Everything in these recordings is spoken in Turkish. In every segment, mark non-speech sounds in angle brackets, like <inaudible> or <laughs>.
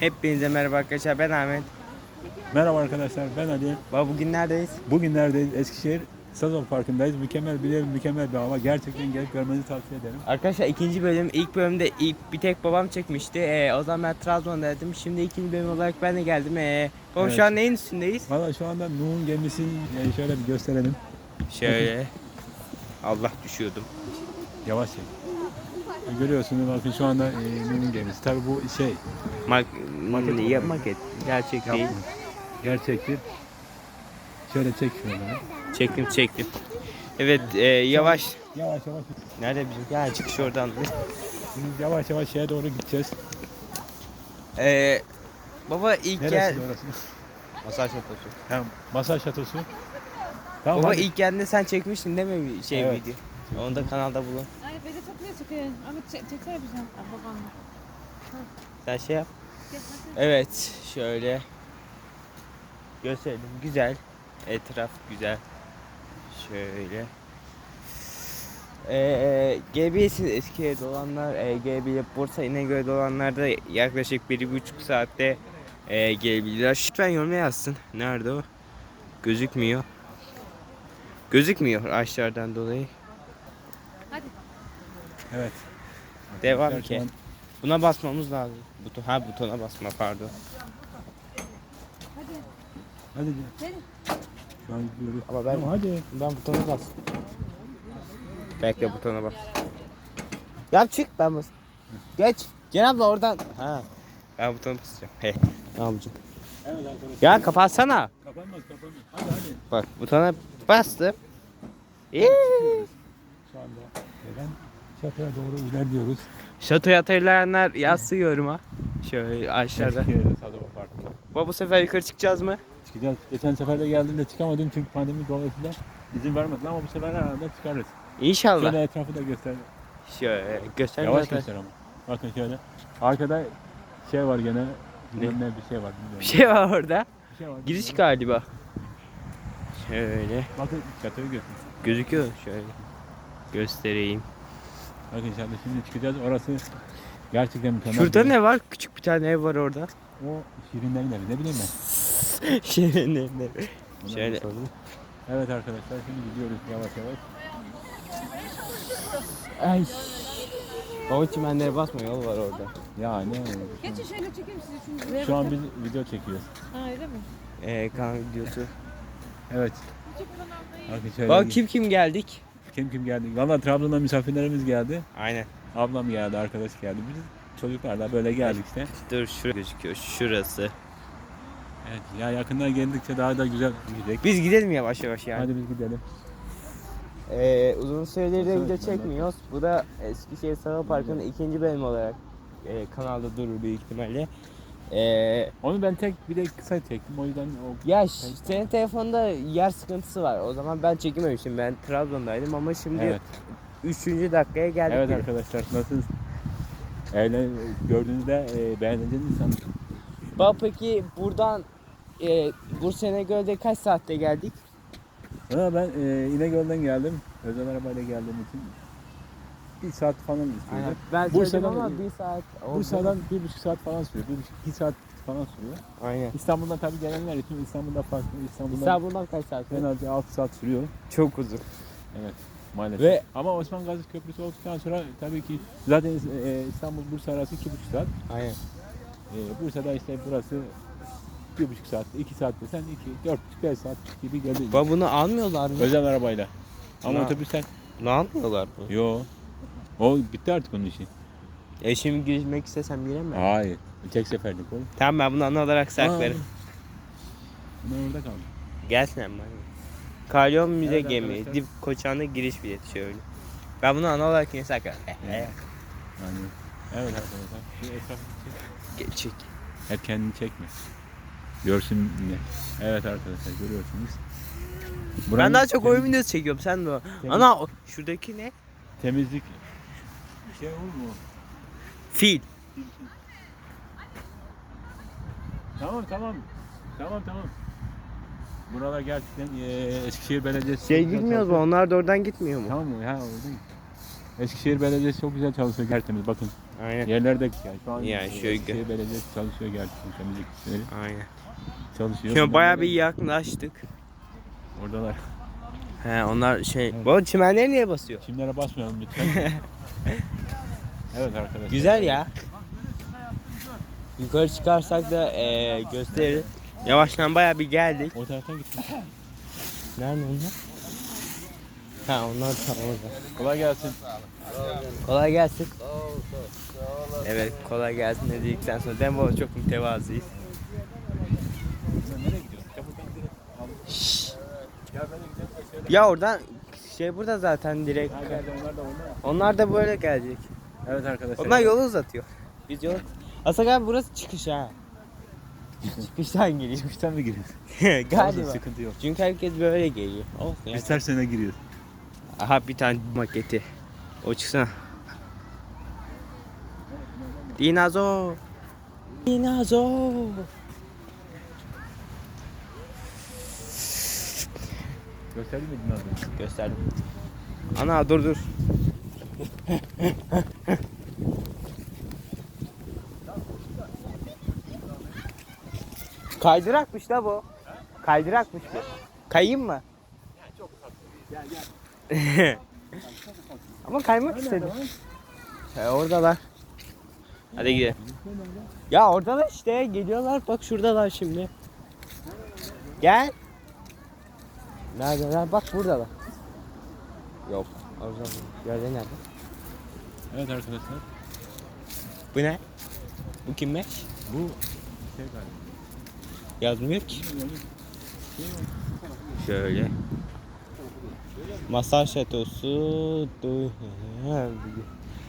Hepinize merhaba arkadaşlar ben Ahmet. Merhaba arkadaşlar ben Ali. Baba bugün neredeyiz? Bugün neredeyiz? Eskişehir Sazon Parkı'ndayız. Mükemmel bir yer, mükemmel bir hava. Gerçekten gelip görmenizi tavsiye ederim. Arkadaşlar ikinci bölüm ilk bölümde ilk bir tek babam çekmişti. Ee, o zaman ben Trabzon'daydım. Şimdi ikinci bölüm olarak ben de geldim. Ee, baba Evet. şu an neyin üstündeyiz? Valla şu anda Nuh'un gemisi yani şöyle bir gösterelim. Şöyle. Allah düşüyordum. Yavaş çek. E, Görüyorsunuz bakın şu anda e, Nuh'un gemisi. Tabi bu şey Mak Maket olarak. maket. Gerçek değil. yapma. Gerçektir. Şöyle çek şöyle. Çektim çektim. Evet e, yavaş. Yavaş yavaş. Nerede bizim? Ya çıkış oradan. Şimdi yavaş yavaş şeye doğru gideceğiz. Ee, baba ilk Neresi gel. orası? Masaj şatosu. Hem masaj şatosu. Tamam Baba hadi. ilk geldiğinde sen çekmiştin değil mi bir şey Evet. video? Onu da kanalda bulun. Ay beni çok ne çıkıyor? Ahmet çek, çeksene bize. Babanla. Sen şey yap. Evet şöyle gösterelim. Güzel. Etraf güzel. Şöyle. Ee, GB'sin Eskişehir'de olanlar, e, GB Bursa İnegöl'de olanlar da yaklaşık bir buçuk saatte e, gelebilirler. Lütfen yoruma yazsın. Nerede o? Gözükmüyor. Gözükmüyor ağaçlardan dolayı. Evet. Devam ki. Buna basmamız lazım. Buton, ha butona basma pardon. Hadi. Şu an gidiyoruz. Ama ben- Tamam, hadi. Ben butona bas. Bekle butona bas. Yap çık ben bas. Geç. Cenab abla oradan. Ha. Ben butona basacağım. He. Ne yapacağım? Evet arkadaşlar. Ya kapatsana. Kapanmaz kapanmaz. Hadi hadi. Bak butona bastım. İyi. Şu anda neden? Şatoya doğru ilerliyoruz. Şatoya hatırlayanlar yazsın yoruma. Şöyle aşağıda. Baba bu sefer yukarı çıkacağız mı? Çıkacağız. Geçen sefer de geldiğimde çıkamadım çünkü pandemi dolayısıyla izin vermediler ama bu sefer herhalde çıkarız. İnşallah. Şöyle etrafı da göster. Şöyle göster. Yavaş zaten. göster ama. Bakın şöyle. Arkada şey var gene. Ne? Ne? bir şey var bilmiyorum. Bir şey var orada. Bir şey var. Giriş galiba. Şöyle. Bakın şatoyu göster. Gözüküyor şöyle. Göstereyim. Bakın şimdi, şimdi çıkacağız. Orası gerçekten mükemmel. Şurada ne var? Küçük bir tane ev var orada. O şirinlerin evi ne bileyim ben. <laughs> Ne? Ona Şöyle. Evet arkadaşlar şimdi gidiyoruz yavaş yavaş. Ay. Baba çimenlere basma yol var orada. Ya ne? Geçin şöyle çekeyim sizi çünkü. Şu an biz video çekiyoruz. Ha öyle mi? Ee, kan videosu. Evet. Bak kim kim geldik? Kim kim geldi? Valla Trabzon'dan misafirlerimiz geldi. Aynen. Ablam geldi, arkadaş geldi. Biz çocuklar da böyle geldik işte. Dur şurası gözüküyor. Şurası. Evet ya yakından geldikçe daha da güzel gidecek. Biz gidelim yavaş yavaş yani. Hadi biz gidelim. Ee, uzun süredir de video çekmiyoruz. Bu da Eskişehir Sağ Parkı'nın ikinci bölümü olarak e, kanalda durur büyük ihtimalle. Ee, Onu ben tek bir de kısa çektim. O yüzden o ya ş- senin telefonda yer sıkıntısı var. O zaman ben çekememiştim. Ben Trabzon'daydım ama şimdi Evet. 3. dakikaya geldik. Evet bile. arkadaşlar nasılsınız? Eğlen gördüğünüzde e, beğeneceğinizi sanırım. Baba peki buradan e, Bursa İnegöl'de kaç saatte geldik? Ha, ben e, İnegöl'den geldim. Özel arabayla geldiğim için bir saat falan sürüyor. Ben Bursa'dan- söyledim ama bir saat oldu. Bursa'dan bir buçuk saat falan sürüyor. Bir buçuk, iki saat falan sürüyor. Aynen. İstanbul'dan tabii gelenler için İstanbul'da farklı. İstanbul'dan İstanbul'dan kaç saat? en az 6 saat sürüyor. Çok uzun. Evet. Maalesef. Ve- Ama Osman Gazi Köprüsü olduktan sonra tabii ki zaten e, İstanbul Bursa arası iki buçuk saat. Aynen. E, Bursa'da işte burası bir buçuk saat, iki saat desen iki, dört buçuk, beş saat gibi geliyor. Baba bunu almıyorlar mı? Özel arabayla. Ama otobüsten Bunu almıyorlar mı? yo. O bitti artık onun işi. E şimdi girmek istesem giremem. Hayır. Tek seferlik oğlum. Tamam ben bunu ana olarak saklarım. Ben orada kaldım. Gelsin ama. Kalyon müze Evet gemi. arkadaşlar. Dip koçanlı giriş bileti şöyle. Ben bunu ana olarak yine saklarım. Eh, eh. Yani, evet arkadaşlar. Şu etrafı çek. Geçik. Hep kendini çekme. Görsün yine. Evet arkadaşlar görüyorsunuz. Ben Buranın daha çok temiz- oyun videosu çekiyorum. Sen de o. Ana o- şuradaki ne? Temizlik. Şey olur mu? Fil. Tamam tamam. Tamam tamam. Buralar gerçekten eee, Eskişehir Belediyesi Şey çok güzel gitmiyoruz mu? çalışıyor. Onlar da oradan gitmiyor mu? Tamam mı? Ha orada. Eskişehir Belediyesi çok güzel çalışıyor. Tertemiz bakın. Aynen. Yerlerde yani şu an Yani şöyle şey belediyesi çalışıyor gerçi temizlik işleri Aynen. çalışıyor. Şimdi bayağı bir yaklaştık. oradalar. He onlar şey. Bu çimenleri niye basıyor? Çimlere basmayalım lütfen. <laughs> evet arkadaşlar. Güzel ya. Yukarı çıkarsak da eee gösteririz. Yavaştan bayağı bir geldik. O taraftan gittik. <laughs> Nerede onlar? Ha onlar tam orada. Kolay gelsin. Kolay gelsin. Evet kolay gelsin dedikten sonra Dembo çok mütevazıyız. Ya oradan şey burada zaten direkt. Onlar da böyle gelecek. Evet arkadaşlar. Onlar yolu uzatıyor. Biz yolu... Aslında galiba burası çıkış ha. Çıkıştan geliyor. Çıkıştan mı giriyorsun? <laughs> Galiba. Olsun, sıkıntı yok. Çünkü herkes böyle geliyor. Olsun ya. Biz ters yöne giriyoruz. Aha bir tane maketi. O çıksana. Dinozor. Dinozor. Gösterdin mi dinozor? Gösterdim. Ana dur dur. Kaydırakmış da bu. Kaydırakmış bu. Kayayım mı? Ama kaymak istedim. E, oradalar. Hadi gidelim. Ya oradalar işte geliyorlar bak şuradalar şimdi. Gel. Neredeler? Bak buradalar. Yok. Orada Yerde nerede? Evet arkadaşlar. Bu ne? Bu kimmiş? Bu şey galiba. Yazmıyor ki. Şöyle. Masaj şatosu.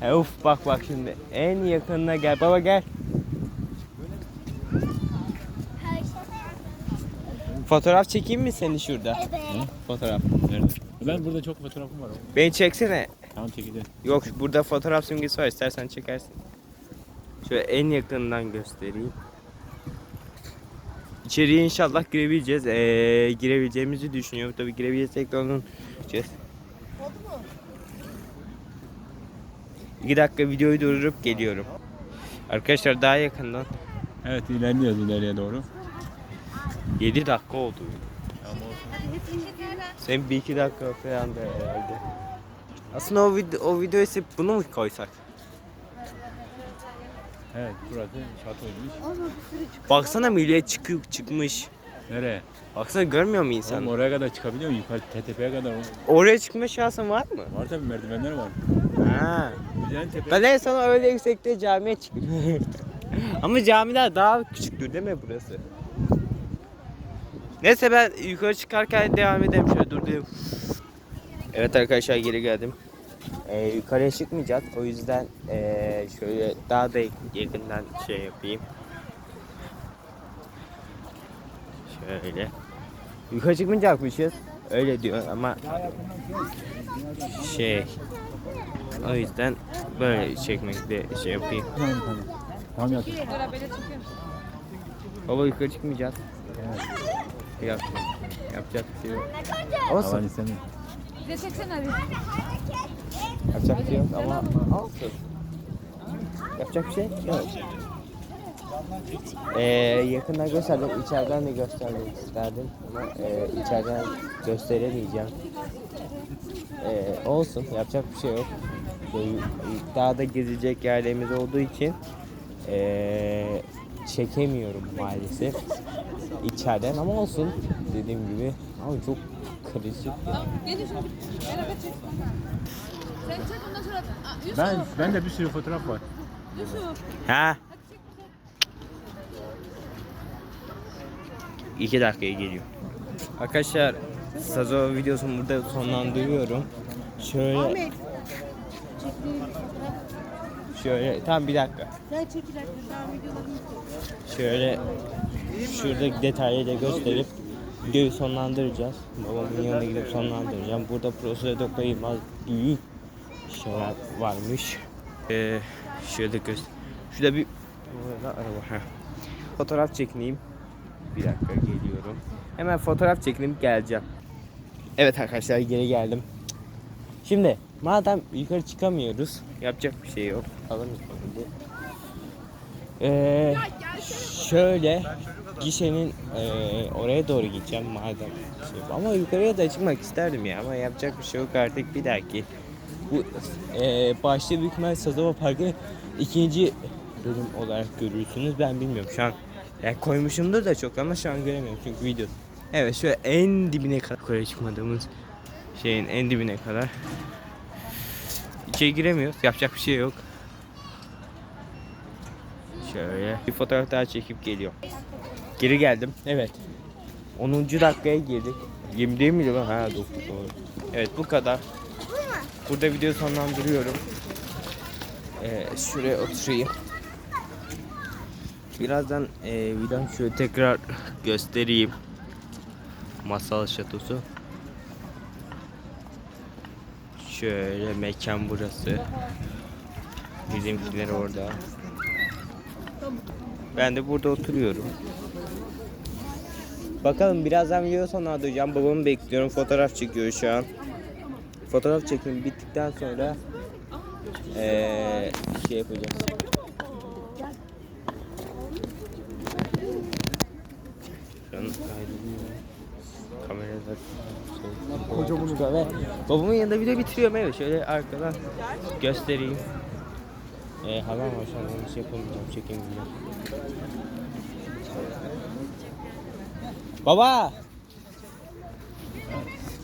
Ha, Uf bak bak şimdi en yakınına gel baba gel. Fotoğraf çekeyim mi seni şurada? Fotoğraf. Nerede? Ben burada çok fotoğrafım var. Beni çeksene. Tamam çekeceğim. Yok burada fotoğraf simgesi var istersen çekersin. Şöyle en yakından göstereyim. İçeriye inşallah girebileceğiz. Ee, girebileceğimizi düşünüyorum. Tabii girebilirsek de onun gideceğiz. İki dakika videoyu durdurup geliyorum. Arkadaşlar daha yakından Evet ilerliyoruz ileriye doğru. 7 dakika oldu. Ama olsun. Sen bir iki dakika falan da herhalde. Aslında o video o videoyu silip bunu mu koysak? Evet burası şatoymuş. Baksana millet çıkıp çıkmış. Nereye? Baksana görmüyor mu Oğlum insan? oraya kadar çıkabiliyor musun? Yukarı TTP'ye kadar. Oraya çıkma şansın var mı? Var tabii merdivenler var. Ha. Tepe. Ben en son öyle yüksekte camiye çıktım. <laughs> Ama camiler daha küçüktür değil mi burası? Neyse ben yukarı çıkarken devam edelim şöyle durdum. Evet arkadaşlar geri geldim. Ee, yukarıya çıkmayacağız. O yüzden ee, şöyle daha da yakından şey yapayım. Şöyle. Yukarı çıkmayacakmışız. Öyle diyor ama şey o yüzden böyle çekmekte şey yapayım. Tamam tamam. Tamam çıkıyoruz. Baba yukarı çıkmayacağız. Yap, yapacak bir şey yok. Olsun. Alan istemiyor. Bize çeksene hadi. Yapacak bir şey yok ama olsun. Yapacak bir şey yok. Ee, yakından gösterdim, içeriden de göstermek isterdim ama e, içeriden gösteremeyeceğim. Ee, olsun, yapacak bir şey yok. Böyle Daha da gezecek yerlerimiz olduğu için ee, çekemiyorum maalesef içeriden ama olsun dediğim gibi ama çok karışık. Yusuf. Ben ben de bir sürü fotoğraf var. Yusuf. Ha? İki dakikaya geliyor. Arkadaşlar Sazo videosunu burada sonlandırıyorum. Şöyle şöyle tam bir dakika. Sen Şöyle şuradaki detayları da gösterip videoyu sonlandıracağız. Babamın yanına gidip sonlandıracağım. Burada prosedür koyulmaz büyük şeyler varmış. Ee, şöyle göster. Şurada bir araba. Fotoğraf çekineyim. Bir dakika geliyorum. Hemen fotoğraf çekinip geleceğim. Evet arkadaşlar geri geldim. Şimdi Madem yukarı çıkamıyoruz, yapacak bir şey yok. Alalım şimdi. Ee, şöyle gişenin ee, oraya doğru gideceğim madem. Şey, ama yukarıya da çıkmak isterdim ya ama yapacak bir şey yok artık bir dahaki. Bu ee, başta büyük ihtimalle Sazova Parkı ikinci bölüm olarak görürsünüz. Ben bilmiyorum şu an. Yani koymuşumdur da çok ama şu an göremiyorum çünkü video. Evet şöyle en dibine kadar yukarı çıkmadığımız şeyin en dibine kadar. İçeri giremiyoruz. Yapacak bir şey yok. Şöyle bir fotoğraf daha çekip geliyor. Geri geldim. Evet. 10. dakikaya girdik. 20 değil miydi lan? Ha 9 doğru. Evet bu kadar. Burada video sonlandırıyorum. Ee, şuraya oturayım. Birazdan e, videom şöyle tekrar göstereyim. Masal şatosu. Şöyle mekan burası. Bizimkiler orada. Ben de burada oturuyorum. Bakalım birazdan video sonlandıracağım. Babamı bekliyorum. Fotoğraf çekiyor şu an. Fotoğraf çekimi bittikten sonra eee şey yapacağız. Kamerada şey, Kocaman ve babamın yanında video bitiriyorum evet şöyle arkadan göstereyim. Ee, haber var şu an onu şey yapamayacağım çekemeyeceğim. Baba!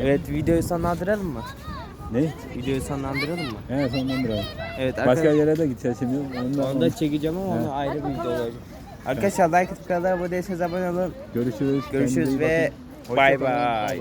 Evet videoyu sonlandıralım mı? Ne? Videoyu sonlandıralım mı? He sonlandıralım. Evet Başka arkadaşlar. yere de gideceğiz şimdi. Onu da, Onu da çekeceğim ama onu ayrı bir video olacak. Arkadaşlar like atıp kanala abone değilseniz abone olun. görüşürüz. Görüşürüz ve. Bay bay.